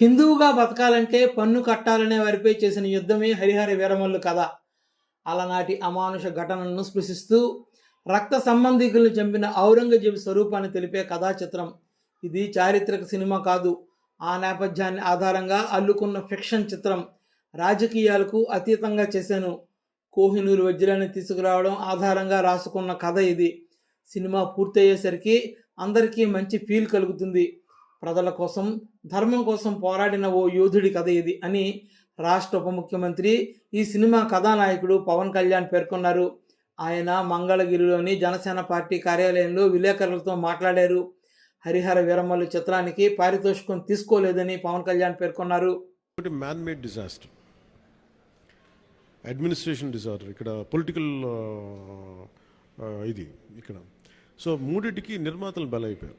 హిందువుగా బతకాలంటే పన్ను కట్టాలనే వారిపై చేసిన యుద్ధమే హరిహర వీరమల్లు కథ. అలనాటి అమానుష ఘటనలను స్పృశిస్తూ రక్త సంబంధికులను చంపిన ఔరంగజేబు స్వరూపాన్ని తెలిపే కథా చిత్రం ఇది చారిత్రక సినిమా కాదు. ఆ నేపథ్యాన్ని ఆధారంగా అల్లుకున్న ఫిక్షన్ చిత్రం రాజకీయాలకు అతీతంగా చేశాను. కోహినూరు వజ్రాన్ని తీసుకురావడం ఆధారంగా రాసుకున్న కథ ఇది. సినిమా పూర్తయ్యేసరికి అందరికీ మంచి ఫీల్ కలుగుతుంది. ప్రజల కోసం ధర్మం కోసం పోరాడిన ఓ యోధుడి కథ ఇది అని రాష్ట్ర ఉప ముఖ్యమంత్రి ఈ సినిమా కథానాయకుడు పవన్ కళ్యాణ్ పేర్కొన్నారు. ఆయన మంగళగిరిలోని జనసేన పార్టీ కార్యాలయంలో విలేకరులతో మాట్లాడారు. హరిహర వీరమల్లు చిత్రానికి పారితోషికం తీసుకోలేదని పవన్ కళ్యాణ్ పేర్కొన్నారు. Man made disaster administration disorder ఇక్కడ పొలిటికల్ ఇది ఇక్కడ. సో మూడిటికి నిర్మాతలు బలైపోయారు.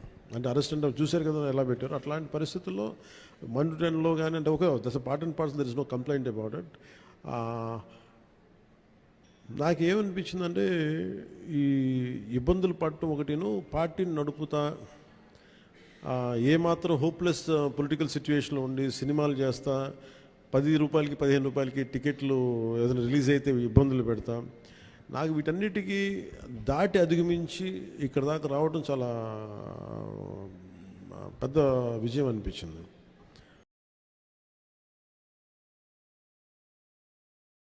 అంటే అరెస్ట్ అంటే చూశారు కదా ఎలా పెట్టారు. అట్లాంటి పరిస్థితుల్లో వన్ టు టెన్లో కానీ అంటే ఒక దశ part and parts there is no complaint about it. నాకేమనిపించిందంటే ఈ ఇబ్బందులు పడటం ఒకటిను పార్టీని నడుపుతా ఏమాత్రం హోప్లెస్ పొలిటికల్ సిచ్యువేషన్లో ఉండి సినిమాలు చేస్తా పది రూపాయలకి పదిహేను రూపాయలకి టికెట్లు ఏదైనా రిలీజ్ అయితే ఇబ్బందులు పెడతా. నాకు వీటన్నిటికీ దాటి అధిగమించి ఇక్కడ దాకా రావడం చాలా పెద్ద విజయం అనిపించింది.